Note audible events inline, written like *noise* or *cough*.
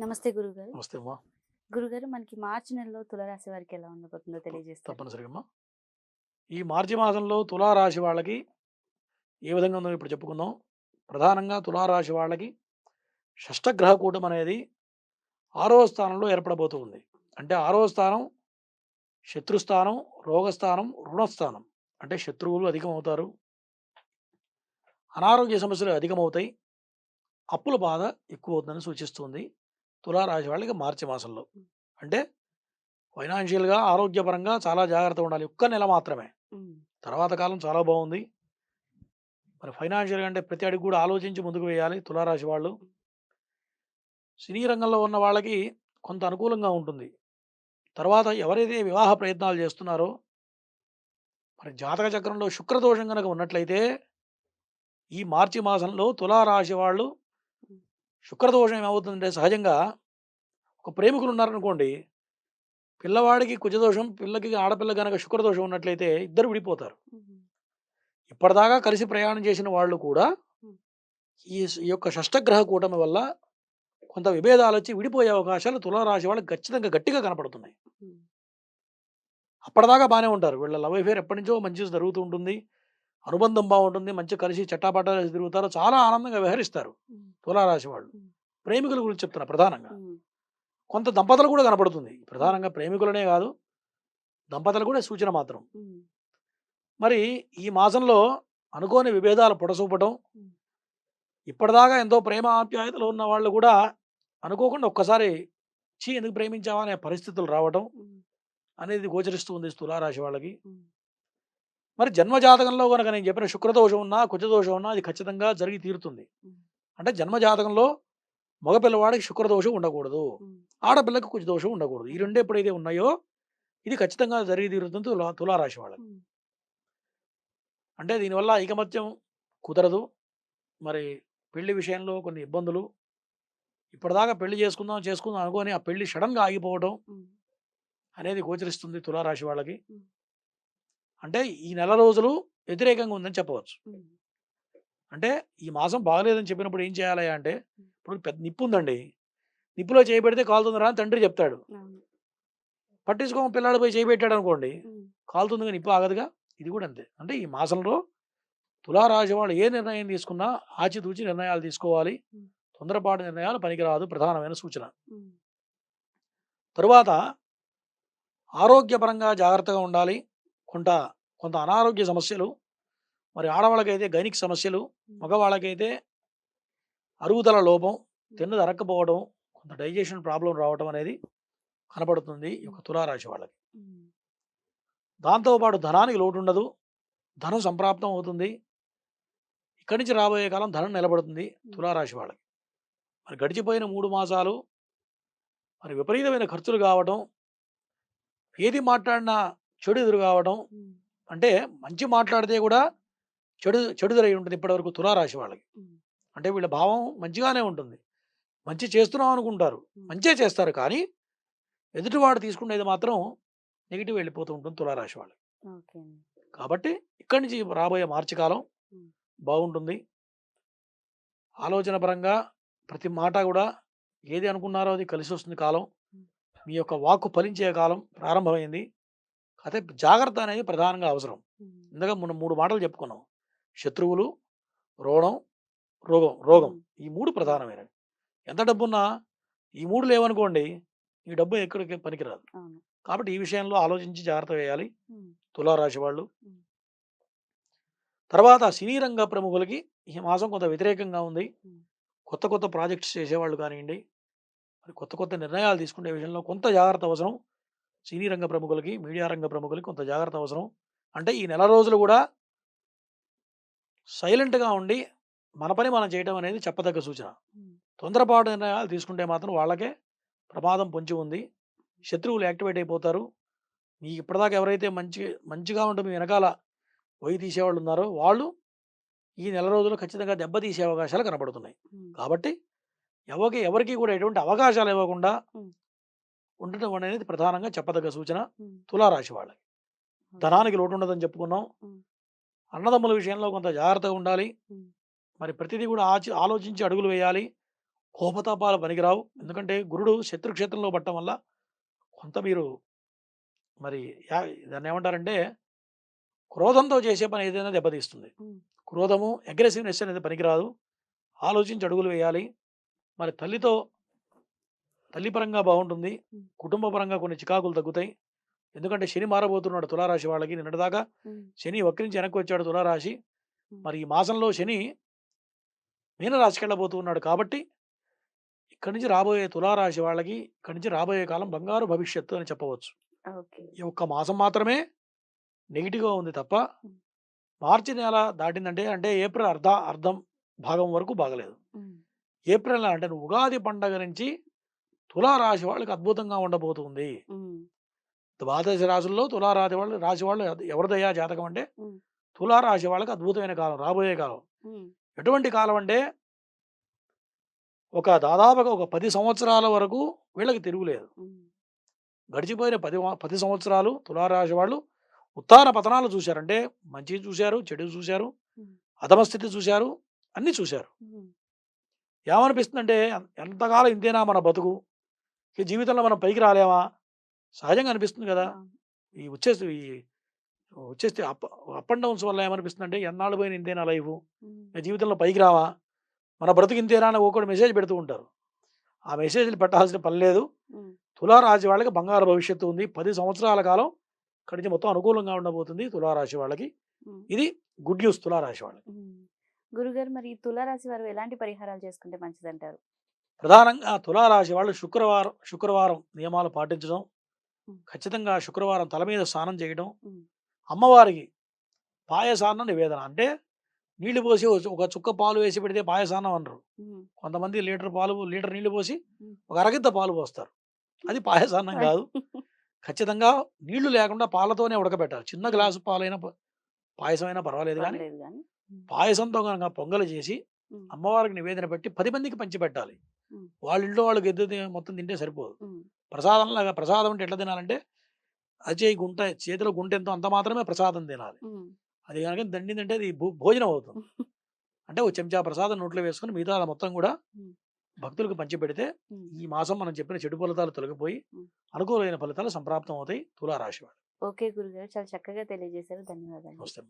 నమస్తే గురుగారు. నమస్తే అమ్మా. గురుగారు మనకి మార్చి నెలలో తులరాశి వారికి ఎలా ఉండబోతుందో తెలియజేస్తారు తప్పనిసరిగా అమ్మా ఈ మార్చి మాసంలో తులారాశి వాళ్ళకి ఏ విధంగా ఉందో ఇప్పుడు చెప్పుకుందాం. ప్రధానంగా తులారాశి వాళ్ళకి షష్టగ్రహ కూటం అనేది ఆరవ స్థానంలో ఏర్పడబోతూ ఉంది. అంటే ఆరవ స్థానం శత్రుస్థానం రోగస్థానం రుణస్థానం. అంటే శత్రువులు అధికమవుతారు. అనారోగ్య సమస్యలు అధికమవుతాయి. అప్పుల బాధ ఎక్కువ అవుతుందని సూచిస్తుంది. తులారాశి వాళ్ళకి మార్చి మాసంలో. అంటే ఫైనాన్షియల్గా ఆరోగ్యపరంగా చాలా జాగ్రత్త ఉండాలి. ఒక్క నెల మాత్రమే. తర్వాత కాలం చాలా బాగుంది. మరి ఫైనాన్షియల్గా అంటే ప్రతి అడిగి కూడా ఆలోచించి ముందుకు వేయాలి తులారాశి వాళ్ళు. సినీ రంగంలో ఉన్న వాళ్ళకి కొంత అనుకూలంగా ఉంటుంది. తర్వాత ఎవరైతే వివాహ ప్రయత్నాలు చేస్తున్నారో మరి జాతక చక్రంలో శుక్రదోషం కనుక ఉన్నట్లయితే ఈ మార్చి మాసంలో తులారాశి వాళ్ళు శుక్రదోషం ఏమవుతుందంటే సహజంగా ఒక ప్రేమికులు ఉన్నారనుకోండి పిల్లవాడికి కుజదోషం పిల్లకి ఆడపిల్ల కనుక శుక్రదోషం ఉన్నట్లయితే ఇద్దరు విడిపోతారు. ఇప్పటిదాకా కలిసి ప్రయాణం చేసిన వాళ్ళు కూడా. ఈ యొక్క షష్టగ్రహ కూటమి వల్ల కొంత విభేదాలు వచ్చి విడిపోయే అవకాశాలు తులారాశి వాళ్ళకి ఖచ్చితంగా గట్టిగా కనపడుతున్నాయి. అప్పటిదాకా బాగానే ఉంటారు. వీళ్ళ లవ్ అఫేర్ ఎప్పటి నుంచో మంచి జరుగుతూ ఉంటుంది. అనుబంధం బాగుంటుంది. మంచి కలిసి చట్టాపట్టాలు తిరుగుతారు. చాలా ఆనందంగా వ్యవహరిస్తారు తులారాశి వాళ్ళు. ప్రేమికుల గురించి చెప్తున్నా ప్రధానంగా. కొంత దంపతులు కూడా కనపడుతుంది. ప్రధానంగా ప్రేమికులనే కాదు దంపతులు కూడా సూచన మాత్రం. మరి ఈ మాసంలో అనుకోని విభేదాలు పొడసూపటం. ఇప్పటిదాకా ఎంతో ప్రేమ ఆప్యాయతలు ఉన్న వాళ్ళు కూడా అనుకోకుండా ఒక్కసారి చీ ఎందుకు ప్రేమించావా అనే పరిస్థితులు రావటం అనేది గోచరిస్తూ ఉంది తులారాశి వాళ్ళకి. మరి జన్మజాతకంలో కనుక నేను చెప్పిన శుక్రదోషం ఉన్నా కుజదోషం ఉన్నా అది ఖచ్చితంగా జరిగి తీరుతుంది. అంటే జన్మజాతకంలో మగపిల్లవాడికి శుక్రదోషం ఉండకూడదు. ఆడపిల్లకి కుజదోషం ఉండకూడదు. ఈ రెండు ఎప్పుడైతే ఉన్నాయో ఇది ఖచ్చితంగా జరిగి తీరుతుంది తులా తులారాశి వాళ్ళకి. అంటే దీనివల్ల ఐకమత్యం కుదరదు. మరి పెళ్ళి విషయంలో కొన్ని ఇబ్బందులు. ఇప్పటిదాకా పెళ్ళి చేసుకుందాం చేసుకుందాం అనుకొని ఆ పెళ్ళి సడన్గా ఆగిపోవడం అనేది గోచరిస్తుంది తులారాశి వాళ్ళకి. అంటే ఈ నెల రోజులు వ్యతిరేకంగా ఉందని చెప్పవచ్చు. అంటే ఈ మాసం బాగలేదని చెప్పినప్పుడు ఏం చేయాలి అంటే ఇప్పుడు పెద్ద నిప్పు ఉందండి నిప్పులో చేయబెడితే కాలుతుందిరా అని తండ్రి చెప్తాడు. పట్టించుకో పిల్లాడు పోయి చేయబెట్టాడు అనుకోండి ఉమ్, కాలుతుంది కానీ నిప్పు ఆగదుగా? ఇది కూడా అంతే. అంటే ఈ మాసంలో తులారాశి వాళ్ళు ఏ నిర్ణయం తీసుకున్నా ఆచితూచి నిర్ణయాలు తీసుకోవాలి. తొందరపాటు నిర్ణయాలు పనికిరాదు. ప్రధానమైన సూచన. తరువాత ఆరోగ్యపరంగా జాగ్రత్తగా ఉండాలి. కొంత కొంత అనారోగ్య సమస్యలు మరి ఆడవాళ్ళకైతే గైనిక్ సమస్యలు మగవాళ్ళకైతే అరుగుదల లోపం తిన్నది అరక్కపోవడం కొంత డైజెషన్ ప్రాబ్లం రావడం అనేది కనపడుతుంది ఈ యొక్క తులారాశి వాళ్ళకి. దాంతోపాటు ధనానికి లోటు ఉండదు ధనం సంప్రాప్తం అవుతుంది. ఇక్కడి నుంచి రాబోయే కాలం ధనం నిలబడుతుంది తులారాశి వాళ్ళకి. మరి గడిచిపోయిన మూడు మాసాలు మరి విపరీతమైన ఖర్చులు కావడం ఏది మాట్లాడినా చెడు ఎదురు కావడం అంటే మంచి మాట్లాడితే కూడా చెడు చెడు జరిగి ఉంటుంది ఇప్పటివరకు తులారాశి వాళ్ళకి. అంటే వీళ్ళ భావం మంచిగానే ఉంటుంది. మంచి చేస్తున్నాం అనుకుంటారు. మంచే చేస్తారు కానీ ఎదుటివాడు తీసుకునేది మాత్రం నెగిటివ్ వెళ్ళిపోతూ ఉంటుంది తులారాశి అండి. కాబట్టి ఇక్కడి నుంచి రాబోయే మార్చి కాలం. బాగుంటుంది. ఆలోచన పరంగా ప్రతి మాట కూడా ఏది అనుకున్నారో అది కలిసి వస్తుంది కాలం. మీ యొక్క వాక్కు ఫలించే కాలం ప్రారంభమైంది. అయితే జాగ్రత్త అనేది ప్రధానంగా అవసరం. ఇందుగా మనం మూడు మాటలు చెప్పుకున్నాం. శత్రువులు రోగం రోగం రోగం. ఈ మూడు ప్రధానమైనవి. ఎంత డబ్బున్నా ఈ మూడు లేవనుకోండి ఈ డబ్బు ఎక్కడికి పనికిరాదు. కాబట్టి ఈ విషయంలో ఆలోచించి జాగ్రత్త వేయాలి. తులారాశి వాళ్ళు. తర్వాత సినీ రంగ ప్రముఖులకి ఈ మాసం కొంత వ్యతిరేకంగా ఉంది. కొత్త కొత్త ప్రాజెక్ట్స్ చేసేవాళ్ళు కానివ్వండి మరి కొత్త కొత్త నిర్ణయాలు తీసుకునే విషయంలో కొంత జాగ్రత్త అవసరం. సినీ రంగ ప్రముఖులకి మీడియా రంగ ప్రముఖులకి కొంత జాగ్రత్త అవసరం. అంటే ఈ నెల రోజులు కూడా సైలెంట్గా ఉండి మన పని మనం చేయడం అనేది చెప్పదగ్గ సూచన. తొందరపాటు నిర్ణయాలు తీసుకుంటే మాత్రం వాళ్ళకే ప్రమాదం పొంచి ఉంది. శత్రువులు యాక్టివేట్ అయిపోతారు. మీకు ఇప్పటిదాకా ఎవరైతే మంచి మంచిగా ఉంటే మీ వెనకాల పోయి తీసేవాళ్ళు ఉన్నారో వాళ్ళు ఈ నెల రోజులు ఖచ్చితంగా దెబ్బతీసే అవకాశాలు కనబడుతున్నాయి. కాబట్టి ఎవరికి ఎవరికి కూడా ఎటువంటి అవకాశాలు ఇవ్వకుండా. ఉండటం అనేది ప్రధానంగా చెప్పదగ్గ సూచన తులారాశి వాళ్ళకి. ధనానికి లోటు ఉండదని చెప్పుకున్నాం. అన్నదమ్ముల విషయంలో కొంత జాగ్రత్తగా ఉండాలి. మరి ప్రతిదీ కూడా ఆచి ఆలోచించి అడుగులు వేయాలి. కోపతాపాలు పనికిరావు. ఎందుకంటే గురుడు శత్రుక్షేత్రంలో పట్టడం వల్ల కొంత మీరు మరి దాన్ని ఏమంటారంటే క్రోధంతో చేసే పని ఏదైనా దెబ్బతీస్తుంది. క్రోధము అగ్రెసివ్నెస్ అనేది పనికిరాదు. ఆలోచించి అడుగులు వేయాలి. మరి తల్లితో తల్లి పరంగా బాగుంటుంది. కుటుంబ పరంగా కొన్ని చికాకులు తగ్గుతాయి. ఎందుకంటే శని మారబోతున్నాడు తులారాశి వాళ్ళకి. నిన్నటిదాకా. శని వక్రించి వెనక్కి వచ్చాడు తులారాశి. మరి ఈ మాసంలో శని మీనరాశికి వెళ్ళబోతున్నాడు కాబట్టి ఇక్కడి నుంచి రాబోయే తులారాశి వాళ్ళకి ఇక్కడి నుంచి రాబోయే కాలం బంగారు భవిష్యత్తు అని చెప్పవచ్చు ఈ ఒక్క మాసం మాత్రమే నెగిటివ్గా ఉంది తప్ప. మార్చి నెల దాటిందంటే అంటే ఏప్రిల్ అర్ధ అర్ధం భాగం వరకు బాగలేదు. ఏప్రిల్ నెల అంటే ఉగాది పండగ నుంచి తులారాశి వాళ్ళకి అద్భుతంగా ఉండబోతుంది. ద్వాదశ రాశుల్లో తులారాశి వాళ్ళు రాశి వాళ్ళు ఎవరిదయ్యా జాతకం అంటే. తులారాశి వాళ్ళకి అద్భుతమైన కాలం రాబోయే కాలం. ఎటువంటి కాలం అంటే ఒక దాదాపుగా ఒక పది సంవత్సరాల వరకు వీళ్ళకి తిరుగులేదు. గడిచిపోయిన పది పది సంవత్సరాలు తులారాశి వాళ్ళు ఉత్తాన పతనాలు చూశారు అంటే మంచి చూశారు చెడు చూశారు. అధమస్థితి చూశారు అన్నీ చూశారు. ఏమనిపిస్తుందంటే ఎంతకాలం ఇంతేనా మన బతుకు ఈ జీవితంలో మనం పైకి రాలేమా సహజంగా అనిపిస్తుంది కదా. ఈ వచ్చేసి ఈ వచ్చేస్తే అప్ అప్ అండ్ డౌన్స్ వల్ల ఏమనిపిస్తుందంటే ఎన్నాళ్ళు పోయిన ఇంతేనా లైఫ్ ఉమ్. జీవితంలో పైకి రావా మన బ్రతుకు ఇంతేనా అని ఒకటి మెసేజ్ పెడుతూ ఉంటారు ఆ మెసేజ్లు పెట్టాల్సిన పని లేదు. తులారాశి వాళ్ళకి బంగారు భవిష్యత్తు ఉంది పది సంవత్సరాల కాలం నుంచి మొత్తం అనుకూలంగా ఉండబోతుంది తులారాశి వాళ్ళకి. ఇది గుడ్ న్యూస్ తులారాశి వాళ్ళకి. గురుగారు మరి ఈ తులారాశి వారు ఎలాంటి పరిహారాలు చేసుకుంటే మంచిదంటారు ప్రధానంగా తులారాశి వాళ్ళు శుక్రవారం శుక్రవారం నియమాలు పాటించడం. ఖచ్చితంగా శుక్రవారం తల మీద స్నానం చేయడం. అమ్మవారికి పాయసాన్న నివేదన అంటే నీళ్ళు పోసి ఒక- చుక్క పాలు వేసి పెడితే పాయసాన్నం అనరు. కొంతమంది లీటర్ పాలు లీటర్ నీళ్ళు పోసి. ఒక అరగిద్ద పాలు పోస్తారు అది పాయసాన్నం కాదు ఖచ్చితంగా నీళ్ళు లేకుండా పాలతోనే ఉడకబెట్టాలి చిన్న గ్లాసు పాలైనా పాయసమైనా పర్వాలేదు కానీ. పాయసంతో కనుక పొంగలు చేసి. అమ్మవారికి నివేదన పెట్టి పది మందికి పంచి పెట్టాలి ఉమ్. వాళ్ళ ఇంట్లో వాళ్ళకి ఎద్దు మొత్తం తింటే సరిపోదు ఉమ్. ప్రసాదం లాగా ప్రసాదం అంటే ఎట్లా తినాలంటే అజయ్ గుంట చేతిలో గుంట ఎంతో అంత మాత్రమే ప్రసాదం తినాలి. అది కనుక దండిందంటే అది భోజనం అవుతుంది *laughs* అంటే ఒక చెంచా ప్రసాదం నోట్లో వేసుకొని మిగతా మొత్తం కూడా. భక్తులకు పంచి పెడితే ఉమ్. ఈ మాసం మనం చెప్పిన చెడు ఫలితాలు తొలగిపోయి. అనుకూలమైన ఫలితాలు సంప్రాప్తం అవుతాయి తులారాశి వాళ్ళు ఓకే గురుగారు చాలా చక్కగా తెలియజేశారు ధన్యవాదాలు నమస్తే